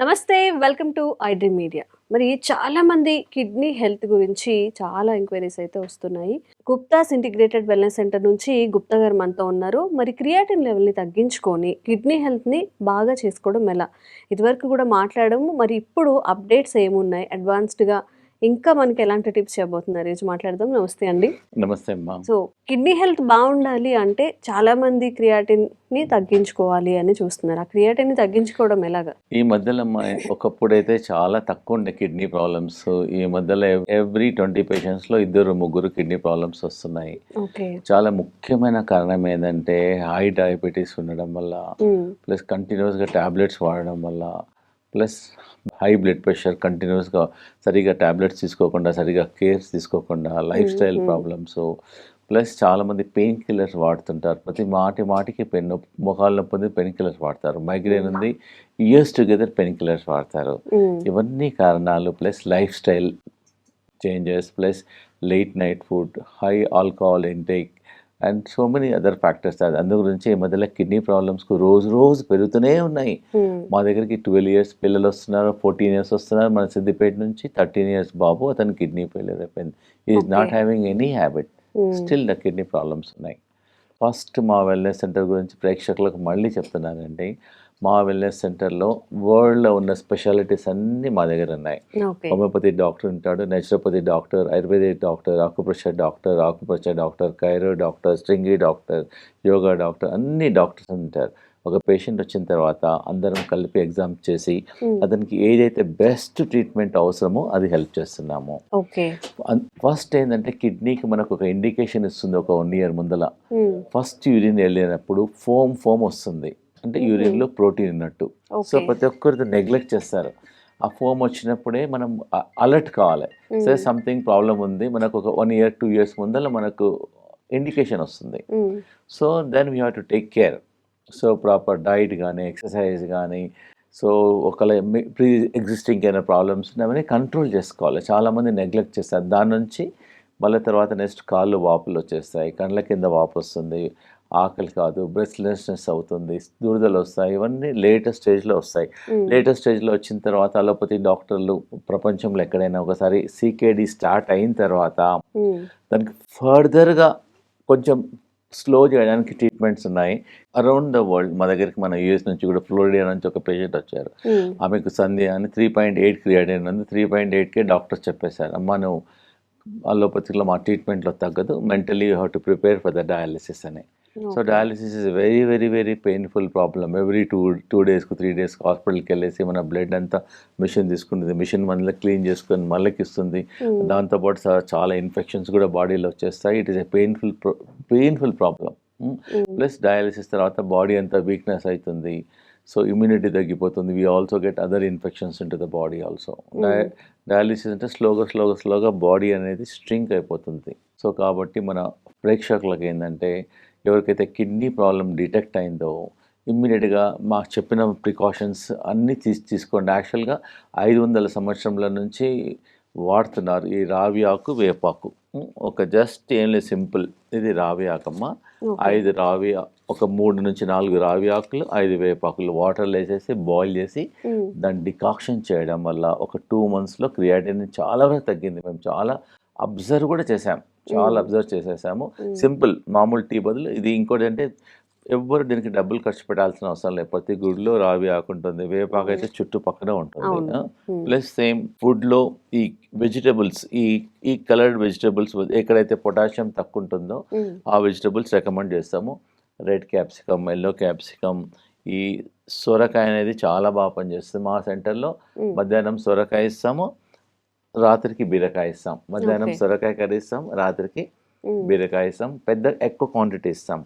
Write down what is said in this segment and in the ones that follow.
నమస్తే welcome to iDream media. మరి చాలామంది కిడ్నీ హెల్త్ గురించి చాలా ఎంక్వైరీస్ అయితే వస్తున్నాయి. గుప్తాస్ ఇంటిగ్రేటెడ్ వెల్నెస్ సెంటర్ నుంచి గుప్తా గారు మనతో ఉన్నారు. మరి క్రియాటిన్ లెవెల్ని తగ్గించుకొని కిడ్నీ హెల్త్ని బాగా చేసుకోవడం ఎలా? ఇదివరకు కూడా మాట్లాడము. మరి ఇప్పుడు అప్డేట్స్ ఏమున్నాయి? అడ్వాన్స్డ్గా ఇంకా మనకి ఎలాంటి టిప్స్ చెప్పబోతున్నారు? ఈరోజు మాట్లాడదాం. నమస్తే అండి. నమస్తే అమ్మా. సో కిడ్నీ హెల్త్ బాగుండాలి అంటే చాలా మంది క్రియాటిన్ని తగ్గించుకోవాలి అని చూస్తున్నారు. ఆ క్రియాటిన్ని తగ్గించుకోవడం ఎలాగా? ఈ మధ్యలో అమ్మా ఒకప్పుడైతే చాలా తక్కువ ఉండే కిడ్నీ ప్రాబ్లమ్స్. ఈ మధ్యలో ఎవ్రీ ట్వంటీ పేషెంట్స్లో ఇద్దరు ముగ్గురు కిడ్నీ ప్రాబ్లమ్స్ వస్తున్నాయి. ఓకే. చాలా ముఖ్యమైన కారణం ఏంటంటే హై డయాబెటీస్ ఉండడం వల్ల ప్లస్ కంటిన్యూస్గా ట్యాబ్లెట్స్ వాడడం వల్ల ప్లస్ హై బ్లడ్ ప్రెషర్ కంటిన్యూస్గా సరిగా ట్యాబ్లెట్స్ తీసుకోకుండా సరిగా కేర్స్ తీసుకోకుండా లైఫ్ స్టైల్. ప్రాబ్లమ్స్ ప్లస్ చాలామంది పెయిన్ కిల్లర్స్ వాడుతుంటారు. ప్రతి మాటి మాటికి పెయిన్ నొప్పి మొఖాలు నొప్పి ఉంది పెయిన్ కిల్లర్స్ వాడతారు. మైగ్రేన్ ఉంది ఇయర్స్ టుగెదర్ పెయిన్ కిల్లర్స్ వాడతారు. ఇవన్నీ కారణాలు plus life style changes plus late night food high alcohol intake and so many other factors అందు గురించి ఈ మధ్యలో కిడ్నీ ప్రాబ్లమ్స్కు రోజు రోజు పెరుగుతూనే ఉన్నాయి. మా దగ్గరికి ట్వెల్వ్ ఇయర్స్ పిల్లలు వస్తున్నారు ఫోర్టీన్ ఇయర్స్ వస్తున్నారు. మన సిద్దిపేట నుంచి థర్టీన్ ఇయర్స్ బాబు అతను కిడ్నీ ఫెయిలియర్ అయిపోయింది. Is not. Having any habit still the kidney problems ఉన్నాయి. ఫస్ట్ మా వెల్నెస్ సెంటర్ గురించి ప్రేక్షకులకు మళ్ళీ చెప్తున్నానండి. మా వెల్నెస్ సెంటర్లో వరల్డ్లో ఉన్న స్పెషాలిటీస్ అన్నీ మా దగ్గర ఉన్నాయి. హోమియోపతి డాక్టర్ ఉంటాడు naturopathy doctor ayurvedic doctor acupressure doctor acupressure doctor chiro doctor స్ట్రింగి doctor yoga doctor అన్ని డాక్టర్స్ ఉంటారు. ఒక పేషెంట్ వచ్చిన తర్వాత అందరం కలిపి ఎగ్జామ్ చేసి అతనికి ఏదైతే బెస్ట్ ట్రీట్మెంట్ అవసరమో అది హెల్ప్ చేస్తున్నాము. ఫస్ట్ ఏంటంటే కిడ్నీకి మనకు ఒక ఇండికేషన్ ఇస్తుంది ఒక వన్ ఇయర్ ముందల. ఫస్ట్ యూరిన్ వెళ్ళినప్పుడు ఫోమ్ ఫోమ్ వస్తుంది. అంటే. యూరిన్లో ప్రోటీన్ ఉన్నట్టు. సో ప్రతి ఒక్కరితో నెగ్లెక్ట్ చేస్తారు. ఆ ఫోమ్ వచ్చినప్పుడే మనం అలర్ట్ కావాలి. సరే సంథింగ్ ప్రాబ్లం ఉంది మనకు ఒక వన్ ఇయర్ టూ ఇయర్స్ ముందర మనకు ఇండికేషన్ వస్తుంది. So then we have to take care. So proper diet కానీ ఎక్సర్సైజ్ కానీ సో ఒకవేళ ప్రీ ఎగ్జిస్టింగ్ ఏమైనా ప్రాబ్లమ్స్ ఉన్నాయని కంట్రోల్ చేసుకోవాలి. చాలామంది నెగ్లెక్ట్ చేస్తారు. దాని నుంచి మళ్ళీ తర్వాత నెక్స్ట్ కాళ్ళు వాపులు వచ్చేస్తాయి కళ్ళ కింద వాపు వస్తుంది ఆకలి కాదు బ్రెస్ట్లెస్నెస్ అవుతుంది దురదలు వస్తాయి ఇవన్నీ లేటెస్ట్ స్టేజ్లో వస్తాయి. లేటెస్ట్ స్టేజ్లో వచ్చిన తర్వాత అలోపతి డాక్టర్లు ప్రపంచంలో ఎక్కడైనా ఒకసారి సీకేడి స్టార్ట్ అయిన తర్వాత దానికి ఫర్దర్గా కొంచెం స్లో చేయడానికి ట్రీట్మెంట్స్ ఉన్నాయి. అరౌండ్ ద వరల్డ్ మా దగ్గరికి మన యూఎస్ నుంచి కూడా ఫ్లోరిడా నుంచి ఒక పేషెంట్ వచ్చారు. ఆమెకు సంధ్య అని త్రీ పాయింట్ ఎయిట్ క్రియేట్ ఉంది. త్రీ పాయింట్ ఎయిట్కే డాక్టర్స్ చెప్పేశారు. అమ్మ నువ్వు అలోపతిలో మా ట్రీట్మెంట్లో తగ్గదు mentally you have to prepare for the dialysis అని. So dialysis is very very very painful problem every two two డేస్కు three డేస్కి హాస్పిటల్కి వెళ్ళేసి మన బ్లడ్ అంతా మిషన్ తీసుకుంటుంది. మిషన్ మళ్ళీ క్లీన్ చేసుకొని మళ్ళీకి ఇస్తుంది దాంతోపాటు చా- చాలా ఇన్ఫెక్షన్స్ కూడా బాడీలో వచ్చేస్తాయి. It is a painful painful problem plus dialysis తర్వాత బాడీ అంతా వీక్నెస్ అవుతుంది సో ఇమ్యూనిటీ తగ్గిపోతుంది. We also get other infections in to the body also dialysis అంటే స్లోగా స్లోగా స్లోగా బాడీ అనేది స్ట్రింక్ అయిపోతుంది. సో కాబట్టి మన ప్రేక్షకులకు ఏంటంటే ఎవరికైతే కిడ్నీ ప్రాబ్లం డిటెక్ట్ అయిందో ఇమ్మీడియట్గా మాకు చెప్పిన ప్రికాషన్స్ అన్నీ తీసి తీసుకోండి. యాక్చువల్గా ఐదు వందల సంవత్సరంల నుంచి వాడుతున్నారు ఈ రావి ఆకు వేపాకు ఒక జస్ట్ ఏం లేదు సింపుల్. ఇది రావి ఆకమ్మ. ఐదు రావి ఒక మూడు నుంచి నాలుగు రావి ఆకులు ఐదు వేపాకులు వాటర్లో వేసేసి బాయిల్ చేసి దాన్ని డికాక్షన్ చేయడం వల్ల ఒక టూ మంత్స్లో క్రియాటిన్ చాలా వరకు తగ్గింది. మేము చాలా అబ్జర్వ్ కూడా చేసాం చాలా. అబ్జర్వ్ చేసేసాము. సింపుల్ మామూలు టీ బదులు ఇది ఇంకోటి అంటే ఎవ్వరు దీనికి డబ్బులు ఖర్చు పెట్టాల్సిన అవసరం లేదు. ప్రతి గుడిలో రావి ఆకుంటుంది వేపాకు అయితే చుట్టుపక్కన ఉంటుంది. ప్లస్ సేమ్ ఫుడ్లో ఈ వెజిటబుల్స్ ఈ ఈ కలర్డ్ వెజిటబుల్స్ ఎక్కడైతే పొటాషియం తక్కువ ఉంటుందో ఆ వెజిటబుల్స్ రికమెండ్ చేస్తాము. రెడ్ క్యాప్సికమ్ ఎల్లో క్యాప్సికమ్ ఈ సొరకాయ అనేది చాలా బాగా పనిచేస్తుంది మా సెంటర్లో. మధ్యాహ్నం సొరకాయ ఇస్తాము. రాత్రికి బీరకాయ ఇస్తాం. మధ్యాహ్నం. సొరకాయ కర్రీ ఇస్తాం రాత్రికి బీరకాయ ఇస్తాం. పెద్ద ఎక్కువ క్వాంటిటీ ఇస్తాం.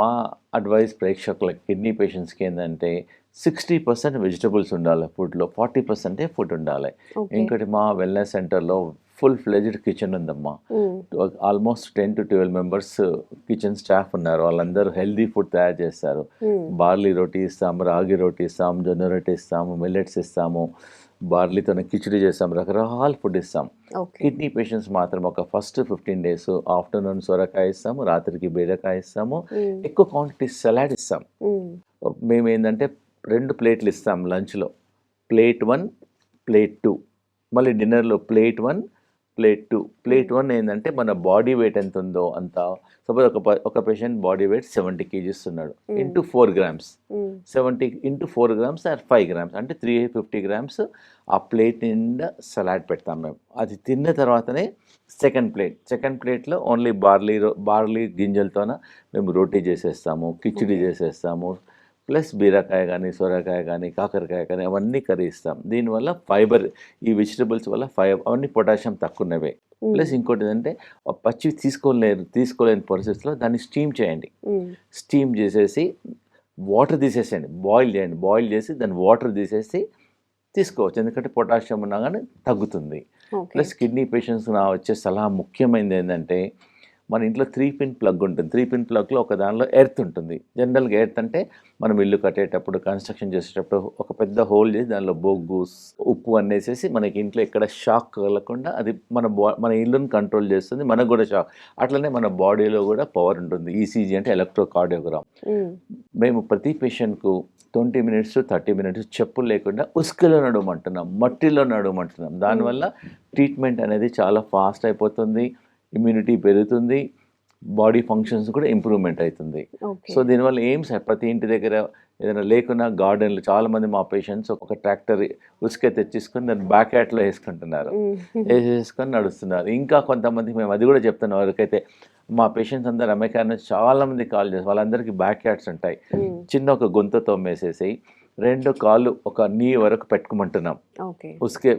మా అడ్వైస్ ప్రేక్షకులకి కిడ్నీ పేషెంట్స్కి ఏంటంటే సిక్స్టీ పర్సెంట్ వెజిటబుల్స్ ఉండాలి ఫుడ్లో ఫార్టీ పర్సెంటే ఫుడ్ ఉండాలి. ఇంకోటి మా వెల్నెస్ సెంటర్లో ఫుల్ ఫ్లెజ్డ్ కిచెన్ ఉందమ్మా. Almost ten to twelve members kitchen staff ఉన్నారు. వాళ్ళందరూ హెల్దీ ఫుడ్ తయారు చేస్తారు. బార్లీ రోటీ ఇస్తాం రాగి రోటీ ఇస్తాం జొన్న రొట్టి ఇస్తాము మిల్లెట్స్ ఇస్తాము. బార్లీతో కిచిడి చేస్తాం రకరకాల ఫుడ్ ఇస్తాం. కిడ్నీ పేషెంట్స్ మాత్రం ఒక ఫస్ట్ ఫిఫ్టీన్ డేస్ ఆఫ్టర్నూన్ సొరకాయ ఇస్తాము రాత్రికి బీరకాయ ఇస్తాము ఎక్కువ క్వాంటిటీ సలాడ్ ఇస్తాం. మేము. ఏంటంటే రెండు ప్లేట్లు ఇస్తాం లంచ్లో. Plate one plate two. మళ్ళీ డిన్నర్లో plate one plate two plate one ఏంటంటే మన బాడీ వెయిట్ ఎంత ఉందో అంత. సపోజ్ ఒక ఒక patient body weight seventy KGs ఉన్నాడు. Into four grams. Seventy into four grams or five grams అంటే త్రీ ఫిఫ్టీ గ్రామ్స్ ఆ ప్లేట్ నిండా సలాడ్ పెడతాం మేము. అది తిన్న తర్వాతనే సెకండ్ ప్లేట్ సెకండ్ ప్లేట్లో ఓన్లీ బార్లీ రో- బార్లీ గింజలతోన మేము రోటీ చేసేస్తాము కిచిడి. చేసేస్తాము ప్లస్ బీరకాయ కానీ సొరకాయ కానీ కాకరకాయ కానీ అవన్నీ కర్రీ ఇస్తాం. దీనివల్ల ఫైబర్ ఈ వెజిటబుల్స్ వల్ల ఫైబర్ అవన్నీ పొటాషియం తక్కువ ఉన్నవే. ప్లస్ ఇంకోటి ఏంటంటే పచ్చి తీసుకోలేరు తీసుకోలేని పరిస్థితుల్లో దాన్ని స్టీమ్ చేయండి. స్టీమ్ చేసేసి వాటర్ తీసేసేయండి. బాయిల్ చేయండి. బాయిల్ చేసి దాని వాటర్ తీసేసి తీసుకోవచ్చు. ఎందుకంటే పొటాషియం ఉన్నా కానీ తగ్గుతుంది. ప్లస్ కిడ్నీ పేషెంట్స్ నా వచ్చే సలహా ముఖ్యమైనది ఏంటంటే మన ఇంట్లో త్రీ పిన్ ప్లగ్ ఉంటుంది. త్రీ పిన్ ప్లగ్లో ఒక దానిలో ఎర్త్ ఉంటుంది. జనరల్గా ఎర్త్ అంటే మనం ఇల్లు కట్టేటప్పుడు కన్స్ట్రక్షన్ చేసేటప్పుడు ఒక పెద్ద హోల్ చేసి దానిలో బొగ్గు ఉప్పు అనేసేసి మనకి ఇంట్లో ఎక్కడ షాక్ కలగకుండా అది మన బా మన ఇల్లుని కంట్రోల్ చేస్తుంది. మనకు కూడా షాక్ అట్లనే మన బాడీలో కూడా పవర్ ఉంటుంది. ఈసీజీ అంటే ఎలక్ట్రోకార్డియోగ్రామ్. మేము ప్రతి పేషెంట్కు ట్వంటీ మినిట్స్ థర్టీ మినిట్స్ చెప్పులు లేకుండా ఉసుకలో నడవమంటున్నాం. మట్టిలో నడవమంటున్నాం. దానివల్ల ట్రీట్మెంట్ అనేది చాలా ఫాస్ట్ అయిపోతుంది. ఇమ్యూనిటీ పెరుగుతుంది బాడీ ఫంక్షన్స్ కూడా ఇంప్రూవ్మెంట్ అవుతుంది. సో దీనివల్ల ఏం స- ప్రతి ఇంటి దగ్గర ఏదైనా లేకున్నా గార్డెన్లు చాలామంది మా పేషెంట్స్ ఒక ట్రాక్టర్ ఉసుక తెచ్చేసుకొని దాన్ని బ్యాక్ యాట్లో వేసుకుంటున్నారు. వేసేసుకొని నడుస్తున్నారు. ఇంకా కొంతమందికి మేము అది కూడా చెప్తున్నాం ఎవరికైతే మా పేషెంట్స్ అందరు అమెరికా నుంచి చాలా మంది కాల్ చేస్తారు వాళ్ళందరికీ బ్యాక్ యాట్స్ ఉంటాయి. చిన్న ఒక గుంత తోమేసేసి రెండు కాళ్ళు ఒక నీ వరకు పెట్టుకోమంటున్నాం. ఉసుకే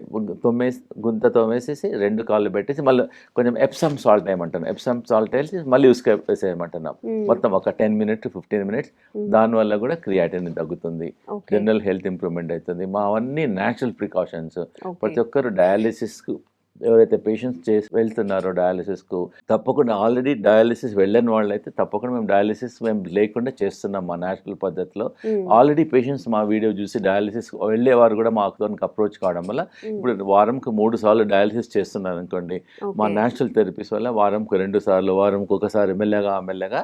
తొమ్మేసి గుంత తోమేసేసి రెండు కాళ్ళు పెట్టేసి మళ్ళీ కొంచెం ఎప్సమ్ సాల్ట్ వేయమంటున్నాం ఎప్సమ్ సాల్ట్ వేసి మళ్ళీ ఉసుక వేసేయమంటున్నాం. మొత్తం ఒక టెన్ మినిట్స్ ఫిఫ్టీన్ మినిట్స్. దానివల్ల కూడా క్రియాటిన్ తగ్గుతుంది. జనరల్ హెల్త్ ఇంప్రూవ్మెంట్ అవుతుంది. మా అవన్నీ న్యాచురల్ ప్రికాషన్స్ ప్రతి ఒక్కరు డయాలిసిస్కు ఎవరైతే పేషెంట్స్ చేసి వెళ్తున్నారో డయాలిసిస్కు తప్పకుండా ఆల్రెడీ డయాలిసిస్ వెళ్ళని వాళ్ళు అయితే తప్పకుండా మేము డయాలిసిస్ మేము లేకుండా చేస్తున్నాం మా నేచురల్ పద్ధతిలో. ఆల్రెడీ పేషెంట్స్ మా వీడియో చూసి డయాలిసిస్ వెళ్ళేవారు కూడా మాతో అప్రోచ్ కావడం వల్ల మ్మ్. ఇప్పుడు వారంకి మూడు సార్లు డయాలిసిస్ చేస్తున్నారు అనుకోండి మా. న్యాచురల్ థెరపీస్ వల్ల వారంకి రెండు సార్లు వారంకి ఒకసారి మెల్లగా మెల్లగా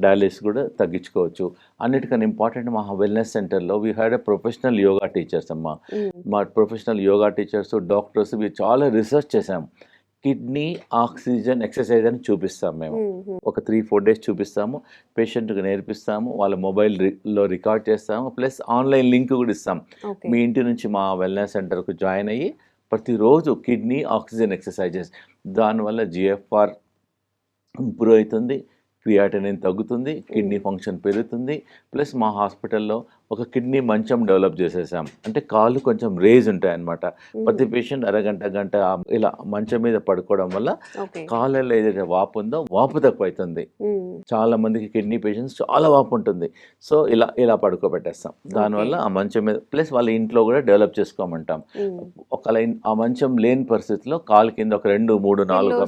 డయాలిసిస్ కూడా తగ్గించుకోవచ్చు. అన్నిటికన్నా ఇంపార్టెంట్ మా వెల్నెస్ సెంటర్లో we had a professional yoga teachers అమ్మా. మ్మ్. మా ప్రొఫెషనల్ యోగా టీచర్స్ డాక్టర్స్ ఇవి చాలా రీసెర్చ్ చేసాం కిడ్నీ ఆక్సిజన్ ఎక్సర్సైజ్ అని చూపిస్తాం మేము. ఒక త్రీ ఫోర్ డేస్ చూపిస్తాము. పేషెంట్కి నేర్పిస్తాము. వాళ్ళ మొబైల్లో రికార్డ్ చేస్తాము. ప్లస్ ఆన్లైన్ లింక్ కూడా ఇస్తాం. మీ ఇంటి నుంచి మా వెల్నెస్ సెంటర్కు జాయిన్ అయ్యి ప్రతిరోజు కిడ్నీ ఆక్సిజన్ ఎక్సర్సైజెస్. దానివల్ల జిఎఫ్ఆర్ ఇంప్రూవ్ అవుతుంది. క్రియాటినిన్ తగ్గుతుంది కిడ్నీ ఫంక్షన్ పెరుగుతుంది ప్లస్ మా హాస్పిటల్లో ఒక కిడ్నీ మంచం డెవలప్ చేసేసాం. అంటే కాళ్ళు కొంచెం రేజ్ ఉంటాయి అన్నమాట ప్రతి పేషెంట్ అరగంట గంట ఇలా మంచం మీద పడుకోవడం వల్ల కాళ్ళలో ఏదైతే వాపు ఉందో వాపు తక్కువ అవుతుంది. చాలా మందికి కిడ్నీ పేషెంట్స్ చాలా వాపు ఉంటుంది. సో ఇలా ఇలా పడుకోబెట్టేస్తాం. దానివల్ల ఆ మంచం మీద ప్లస్ వాళ్ళ ఇంట్లో కూడా డెవలప్ చేసుకోమంటాం. ఒకవేళ ఇన్- ఆ మంచం లేని పరిస్థితిలో కాలు కింద ఒక రెండు మూడు నాలుగు.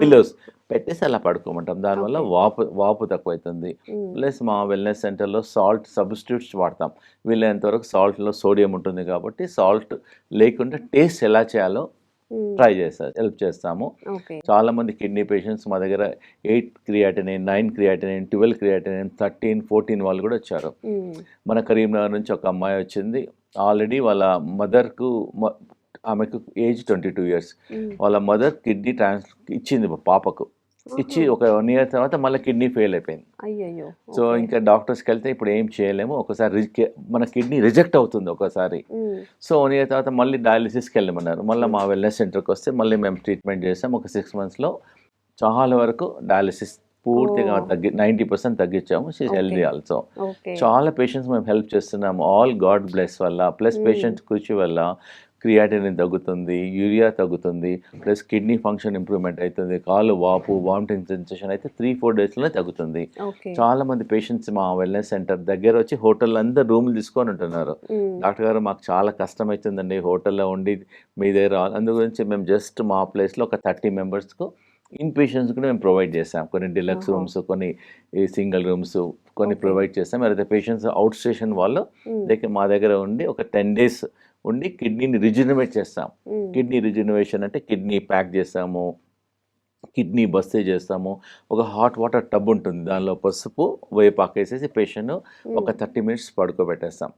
పిల్లోస్ పెట్టేసి అలా పడుకోమంటాం. దానివల్ల. వాపు వాపు తక్కువ అవుతుంది. ప్లస్ మా వెల్నెస్ సెంటర్లో సాల్ట్ సబ్స్టిట్యూట్స్ వాడతాం. వీలైనంత వరకు సాల్ట్లో సోడియం ఉంటుంది కాబట్టి సాల్ట్ లేకుండా టేస్ట్ ఎలా చేయాలో. ట్రై చేస్తారు హెల్ప్ చేస్తాము. చాలా మంది కిడ్నీ పేషెంట్స్ మా దగ్గర eight creatinine nine creatinine twelve creatinine thirteen fourteen వాళ్ళు కూడా వచ్చారు. మన కరీంనగర్ నుంచి ఒక అమ్మాయి వచ్చింది. ఆల్రెడీ వాళ్ళ మదర్కు ఆమెకు ఏజ్ ట్వంటీ టూ ఇయర్స్. వాళ్ళ మదర్ కిడ్నీ ట్రాన్స్ ఇచ్చింది పాపకు. ఇచ్చి. ఒక వన్ ఇయర్ తర్వాత మళ్ళీ కిడ్నీ ఫెయిల్ అయిపోయింది సో. ఇంకా డాక్టర్స్కి వెళ్తే ఇప్పుడు ఏం చేయలేము ఒకసారి మన కిడ్నీ రిజెక్ట్ అవుతుంది ఒకసారి. సో వన్ ఇయర్ తర్వాత మళ్ళీ డయాలిసిస్కి వెళ్ళమన్నారు మళ్ళీ మా వెల్నెస్ సెంటర్కి వస్తే మళ్ళీ మేము ట్రీట్మెంట్ చేసాం ఒక సిక్స్ మంత్స్లో చాలా వరకు డయాలిసిస్ పూర్తిగా. తగ్గి నైంటీ పర్సెంట్ తగ్గించాము షీ. హెల్దీ ఆల్సో చాలా పేషెంట్స్ మేము హెల్ప్ చేస్తున్నాము ఆల్ గాడ్ బ్లెస్ వల్ల ప్లస్ Hmm. పేషెంట్ కృషి వల్ల క్రియాటినిన్ తగ్గుతుంది యూరియా తగ్గుతుంది ప్లస్ కిడ్నీ ఫంక్షన్ ఇంప్రూవ్మెంట్ అవుతుంది కాలు వాపు వామిటింగ్ సెన్సేషన్ అయితే త్రీ ఫోర్ డేస్లోనే తగ్గుతుంది చాలా మంది పేషెంట్స్ మా వెల్నెస్ సెంటర్ దగ్గర వచ్చి హోటల్ అందరు రూమ్లు తీసుకొని ఉంటున్నారు. డాక్టర్ గారు మాకు చాలా కష్టం అవుతుందండి హోటల్లో ఉండి మీ దగ్గర అందు గురించి మేము జస్ట్ మా ప్లేస్లో ఒక థర్టీ మెంబర్స్కు ఇన్ పేషెంట్స్ కూడా మేము ప్రొవైడ్ చేసాం కొన్ని డిలక్స్. రూమ్స్ కొన్ని సింగిల్ రూమ్స్ కొన్ని. ప్రొవైడ్ చేస్తాం అయితే పేషెంట్స్ అవుట్ స్టేషన్ వాళ్ళు మా దగ్గర ఉండి ఒక టెన్ డేస్ ఉండి కిడ్నీని రిజ్యూనవేట్ చేస్తాం. కిడ్నీ రిజ్యూనవేషన్ అంటే కిడ్నీ ప్యాక్ చేస్తాము కిడ్నీ బస్సే చేస్తాము ఒక హాట్ వాటర్ టబ్ ఉంటుంది దానిలో పసుపు వేపాకు వేసేసి పేషెంట్ ఒక. థర్టీ మినిట్స్ పడుకోబెట్టేస్తాం.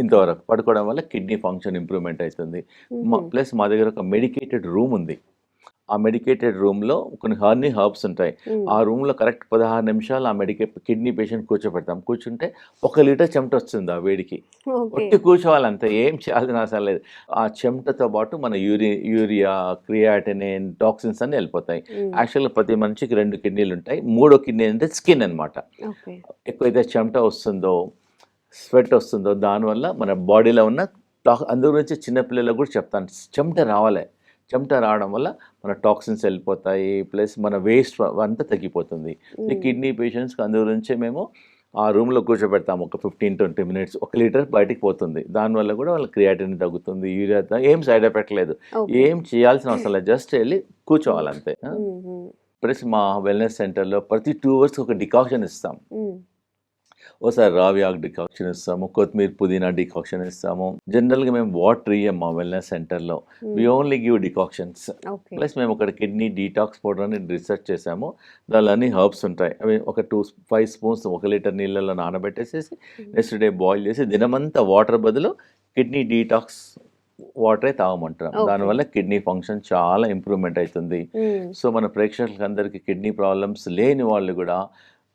ఇంతవరకు పడుకోవడం వల్ల కిడ్నీ ఫంక్షన్ ఇంప్రూవ్మెంట్ అవుతుంది. ప్లస్ మా దగ్గర ఒక మెడికేటెడ్ రూమ్ ఉంది ఆ మెడికేటెడ్ రూమ్లో కొన్ని హర్నీ హర్బ్స్ ఉంటాయి. ఆ రూమ్లో కరెక్ట్ పదహారు నిమిషాలు ఆ మెడికే కిడ్నీ పేషెంట్ కూర్చోబెడతాం. కూర్చుంటే ఒక లీటర్ చెమట వస్తుంది ఆ వేడికి. ఒట్టి కూర్చోవాలి అంతే ఏం చేయాల్సిన అవసరం లేదు. ఆ చెమటతో పాటు మన యూరి యూరియా క్రియాటినిన్ టాక్సిన్స్ అన్ని వెళ్ళిపోతాయి. యాక్చువల్గా ప్రతి మనిషికి రెండు కిడ్నీలు ఉంటాయి. మూడో కిడ్నీ అంటే స్కిన్ అన్నమాట. ఓకే. ఎక్కువైతే చెమట వస్తుందో స్వెట్ వస్తుందో దానివల్ల మన బాడీలో ఉన్న టాక్ అందు గురించి చిన్నపిల్లలకు కూడా చెప్తాను. చెమట రావాలి. చెమట రావడం వల్ల మన టాక్సిన్స్ వెళ్ళిపోతాయి ప్లస్ మన వేస్ట్ అంతా తగ్గిపోతుంది. ఈ. కిడ్నీ పేషెంట్స్కి అందు గురించే మేము ఆ రూమ్లో కూర్చోబెడతాము. ఒక ఫిఫ్టీన్ ట్వంటీ మినిట్స్ ఒక లీటర్ బయటికి పోతుంది. దానివల్ల కూడా వాళ్ళ క్రియాటిన్ తగ్గుతుంది యూరియా ఏం సైడ్ ఎఫెక్ట్ లేదు. ఏం చేయాల్సిన అవసరం లేదు. జస్ట్ వెళ్ళి కూర్చోవాలి అంతే మ్మ్. మ్మ్. ప్లస్ మా వెల్నెస్ సెంటర్లో ప్రతి టూ అవర్స్కి ఒక డికాక్షన్ ఇస్తాం. ఓసారి రావియాక్ డికాక్షన్ ఇస్తాము కొత్తిమీర పుదీనా డికాక్షన్ ఇస్తాము. జనరల్గా మేము వాటర్ ఇయ్యం మా వెల్నెస్ సెంటర్లో we only give decoctions plus మేము ఒక కిడ్నీ డీటాక్స్ పౌడర్ అని రీసెర్చ్ చేసాము. దానిలో అన్ని హర్బ్స్ ఉంటాయి అవి ఒక టూ ఫైవ్ స్పూన్స్ ఒక లీటర్ నీళ్ళలో నానబెట్టేసేసి నెక్స్ట్ డే బాయిల్ చేసి దినమంతా వాటర్ బదులు కిడ్నీ డీటాక్స్ వాటరే తాగమంటాం Okay. దానివల్ల కిడ్నీ ఫంక్షన్ చాలా ఇంప్రూవ్మెంట్ అవుతుంది. సో మన ప్రేక్షకులకు అందరికీ కిడ్నీ ప్రాబ్లమ్స్ లేని వాళ్ళు కూడా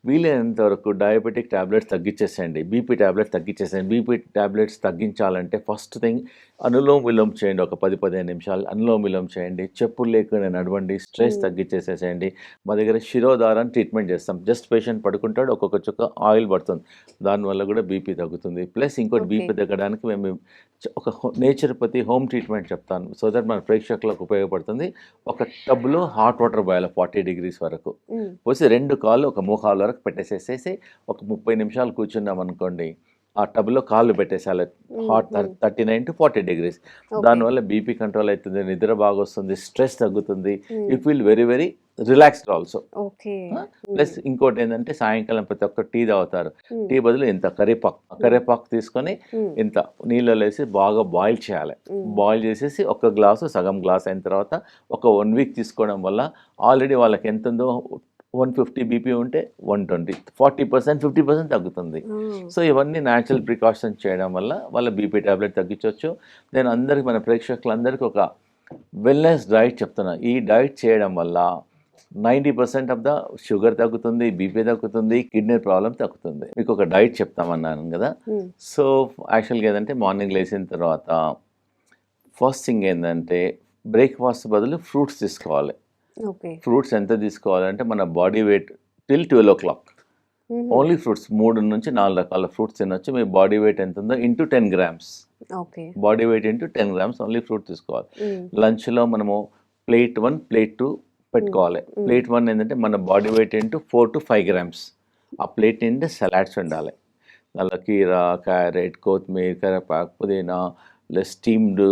వీలైనంత వరకు డయాబెటిక్ ట్యాబ్లెట్స్ తగ్గించేసేయండి. బీపీ ట్యాబ్లెట్స్ తగ్గించేసేయండి. బీపీ ట్యాబ్లెట్స్ తగ్గించాలంటే ఫస్ట్ థింగ్ అనులోమ విలోమ చేయండి. ఒక పది పదిహేను నిమిషాలు అనులోమ విలోమ చేయండి. చెప్పులు లేకుండా నడవండి. స్ట్రెస్. తగ్గించేసేసేయండి. మా దగ్గర శిరోధారం ట్రీట్మెంట్ చేస్తాం. జస్ట్ పేషెంట్ పడుకుంటాడు ఒక్కొక్క చుక్క ఆయిల్ పడుతుంది. దానివల్ల కూడా బీపీ తగ్గుతుంది. ప్లస్ ఇంకోటి. బీపీ తగ్గడానికి మేము ఒక నేచురోపతి హోమ్ ట్రీట్మెంట్ చెప్తాను. సో దట్ మన ప్రేక్షకులకు ఉపయోగపడుతుంది. ఒక టబ్లో హాట్ వాటర్ పోయాలి ఫార్టీ డిగ్రీస్ వరకు. పోసి రెండు కాళ్ళు ఒక మోకాలు వరకు పెట్టేసేసేసి ఒక ముప్పై నిమిషాలు కూర్చున్నాం అనుకోండి ఆ టబ్లో కాళ్ళు పెట్టేసాలి hot. Thirty nine to forty degrees. దానివల్ల బీపీ కంట్రోల్ అవుతుంది నిద్ర బాగా వస్తుంది స్ట్రెస్ తగ్గుతుంది. You feel very very relaxed also plus ఇంకోటి ఏంటంటే సాయంకాలం ప్రతి ఒక్క టీ తాగుతారు. టీ బదులు ఇంత కరివేపాకు ఆ కరివేపాకు తీసుకొని. ఇంత నీళ్ళలో వేసి బాగా బాయిల్ చేయాలి. బాయిల్ చేసేసి ఒక గ్లాసు సగం గ్లాస్ అయిన తర్వాత ఒక వన్ వీక్ తీసుకోవడం వల్ల ఆల్రెడీ వాళ్ళకి ఎంత ఉందో వన్ ఫిఫ్టీ బీపీ ఉంటే one twenty. Forty percent fifty percent తగ్గుతుంది. సో ఇవన్నీ న్యాచురల్ ప్రికాషన్స్ చేయడం వల్ల వాళ్ళ బీపీ ట్యాబ్లెట్ తగ్గించవచ్చు నేను అందరికి మన ప్రేక్షకులందరికీ ఒక వెల్నెస్ డైట్ చెప్తున్నా. ఈ డైట్ చేయడం వల్ల ninety percent of the sugar తగ్గుతుంది బీపీ తగ్గుతుంది కిడ్నీ ప్రాబ్లం తగ్గుతుంది. మీకు ఒక డైట్ చెప్తామన్నాను కదా. సో యాక్చువల్గా ఏంటంటే మార్నింగ్ లేచిన తర్వాత ఫస్ట్ థింగ్ ఏంటంటే బ్రేక్ఫాస్ట్ బదులు ఫ్రూట్స్ తీసుకోవాలి. ఫ్రూట్స్ ఎంత తీసుకోవాలంటే మన body weight till twelve o'clock. Only fruits మూడు నుంచి నాలుగు రకాల ఫ్రూట్స్ తినొచ్చు. మీ బాడీ వెయిట్ ఎంత ఉందో into ten grams. Body weight into ten grams only fruit తీసుకోవాలి. లంచ్లో మనము ప్లేట్ వన్ ప్లేట్ టూ పెట్టుకోవాలి. ప్లేట్ వన్ ఏంటంటే మన body weight into four to five grams. ఆ ప్లేట్ నిండా సలాడ్స్ ఉండాలి. దానిలో కీర క్యారెట్ కొత్తిమీర కరివేపాకు పుదీనా స్టీమ్డ్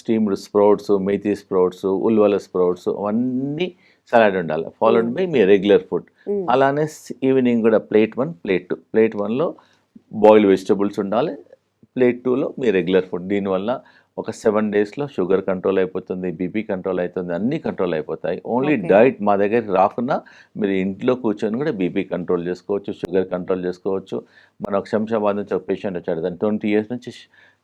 స్టీమ్డ్ స్ప్రౌట్స్ మేథీ స్ప్రౌట్స్ ఉల్వల స్ప్రౌట్స్ అవన్నీ సలాడ్ ఉండాలి. ఫాలోడ్ బై మీ రెగ్యులర్ ఫుడ్ మ్మ్. అలానే ఈవినింగ్ కూడా plate one plate two plate వన్లో బాయిల్డ్ వెజిటబుల్స్ ఉండాలి. ప్లేట్ టూలో మీ రెగ్యులర్ ఫుడ్ దీనివల్ల ఒక సెవెన్ డేస్లో షుగర్ కంట్రోల్ అయిపోతుంది బీపీ కంట్రోల్ అవుతుంది అన్నీ కంట్రోల్ అయిపోతాయి. ఓన్లీ. డైట్ మా దగ్గరికి రాకుండా మీరు ఇంట్లో కూర్చొని కూడా బీపీ కంట్రోల్ చేసుకోవచ్చు షుగర్ కంట్రోల్ చేసుకోవచ్చు. మన ఒక శంషాబాద్ నుంచి ఒక పేషెంట్ వచ్చాడు. దాని ట్వంటీ ఇయర్స్ నుంచి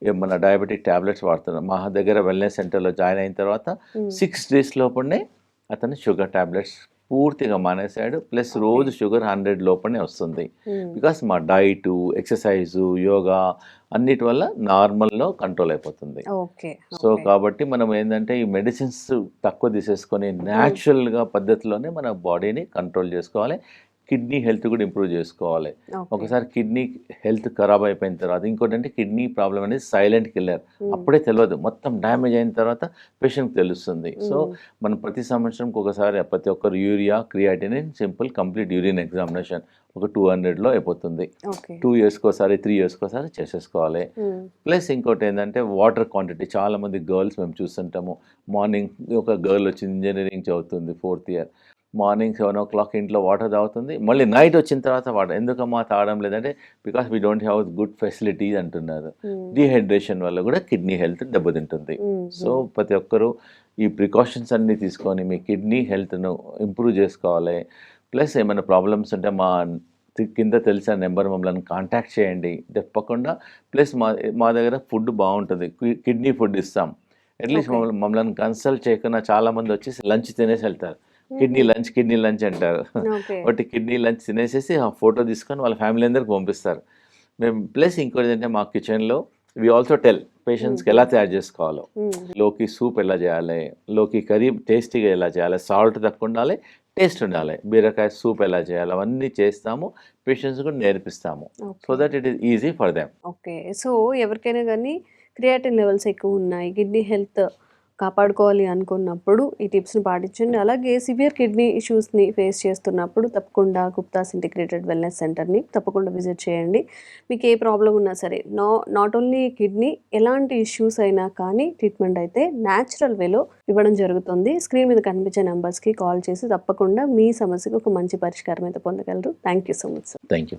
మన డయాబెటిక్ ట్యాబ్లెట్స్ వాడుతున్నాం మా దగ్గర వెల్నెస్ సెంటర్లో జాయిన్ అయిన తర్వాత. సిక్స్ డేస్ లోపలనే అతను షుగర్ ట్యాబ్లెట్స్ పూర్తిగా మానేశాడు. ప్లస్ రోజు షుగర్ హండ్రెడ్ లోపలనే వస్తుంది. బికాస్ మా డైటు ఎక్సర్సైజు యోగా అన్నిటి వల్ల నార్మల్లో కంట్రోల్ అయిపోతుంది. ఓకే. సో. కాబట్టి మనం ఏంటంటే ఈ మెడిసిన్స్ తక్కువ తీసేసుకొని న్యాచురల్గా పద్ధతిలోనే మన బాడీని కంట్రోల్ చేసుకోవాలి. కిడ్నీ హెల్త్ కూడా ఇంప్రూవ్ చేసుకోవాలి. ఒకసారి కిడ్నీ హెల్త్ ఖరాబ్ అయిపోయిన తర్వాత ఇంకోటి అంటే కిడ్నీ ప్రాబ్లం అనేది సైలెంట్ కిల్లర్. అప్పుడే తెలియదు మొత్తం డ్యామేజ్ అయిన తర్వాత పేషెంట్కి తెలుస్తుంది. సో. మనం ప్రతి సంవత్సరంకి ఒకసారి ప్రతి ఒక్కరు urea creatinine simple complete urine examination ఒక టూ హండ్రెడ్లో అయిపోతుంది. టూ ఇయర్స్కి ఒకసారి త్రీ ఇయర్స్కి ఒకసారి చేసేసుకోవాలి. ప్లస్ ఇంకోటి ఏంటంటే వాటర్ క్వాంటిటీ. చాలా మంది గర్ల్స్ మేము చూస్తుంటాము. మార్నింగ్ ఒక గర్ల్ వచ్చి ఇంజనీరింగ్ చదువుతుంది fourth year. Morning seven o'clock ఇంట్లో వాటర్ తాగుతుంది. మళ్ళీ నైట్ వచ్చిన తర్వాత వాటర్. ఎందుకమ్మా తాగడం లేదంటే because we don't have good facilities అంటున్నారు. మ్మ్. డిహైడ్రేషన్ వల్ల కూడా కిడ్నీ హెల్త్ దెబ్బతింటుంది. మ్మ్. సో ప్రతి ఒక్కరూ ఈ ప్రికాషన్స్ అన్నీ తీసుకొని మీ కిడ్నీ హెల్త్ను ఇంప్రూవ్ చేసుకోవాలి. ప్లస్ ఏమైనా ప్రాబ్లమ్స్ ఉంటే మా కింద తెలిసిన నెంబర్ మమ్మల్ని కాంటాక్ట్ చేయండి. తప్పకుండా. ప్లస్ మా మా దగ్గర ఫుడ్ బాగుంటుంది. కిడ్నీ ఫుడ్ ఇస్తాం. At least. మమ్మల్ని మమ్మల్ని కన్సల్ట్ చేయకుండా చాలా మంది వచ్చేసి లంచ్ తినేసి వెళ్తారు. కిడ్నీ లంచ్ కిడ్నీ లంచ్ అంటారు. ఒకటి కిడ్నీ లంచ్ తినేసేసి ఆ ఫోటో తీసుకొని వాళ్ళ ఫ్యామిలీ అందరికి పంపిస్తారు. మేము ప్లస్ ఇంకోటి ఏంటంటే మా కిచెన్లో వి ఆల్సో టెల్ పేషెంట్స్కి ఎలా తయారు చేసుకోవాలో. లోకి సూప్ ఎలా చేయాలి లోకి కర్రీ టేస్టీగా ఎలా చేయాలి సాల్ట్ తక్కువ ఉండాలి టేస్ట్ ఉండాలి బీరకాయ సూప్ ఎలా చేయాలి అవన్నీ చేస్తాము పేషెంట్స్ కూడా నేర్పిస్తాము. So that it is easy for them. Okay. So ఎవరికైనా కానీ క్రియాటిన్ లెవెల్స్ ఎక్కువ ఉన్నాయి కిడ్నీ హెల్త్ కాపాడుకోవాలి అనుకున్నప్పుడు ఈ టిప్స్ని పాటించండి. అలాగే సివియర్ కిడ్నీ ఇష్యూస్ని ఫేస్ చేస్తున్నప్పుడు తప్పకుండా గుప్తాస్ ఇంటిగ్రేటెడ్ వెల్నెస్ సెంటర్ని తప్పకుండా విజిట్ చేయండి. మీకు ఏ ప్రాబ్లం ఉన్నా సరే నా నాట్ ఓన్లీ కిడ్నీ ఎలాంటి ఇష్యూస్ అయినా కానీ ట్రీట్మెంట్ అయితే న్యాచురల్ వేలో ఇవ్వడం జరుగుతుంది. స్క్రీన్ మీద కనిపించే నెంబర్స్కి కాల్ చేసి తప్పకుండా మీ సమస్యకు ఒక మంచి పరిష్కారం అయితే పొందగలరు. Thank you so much sir. Thank you.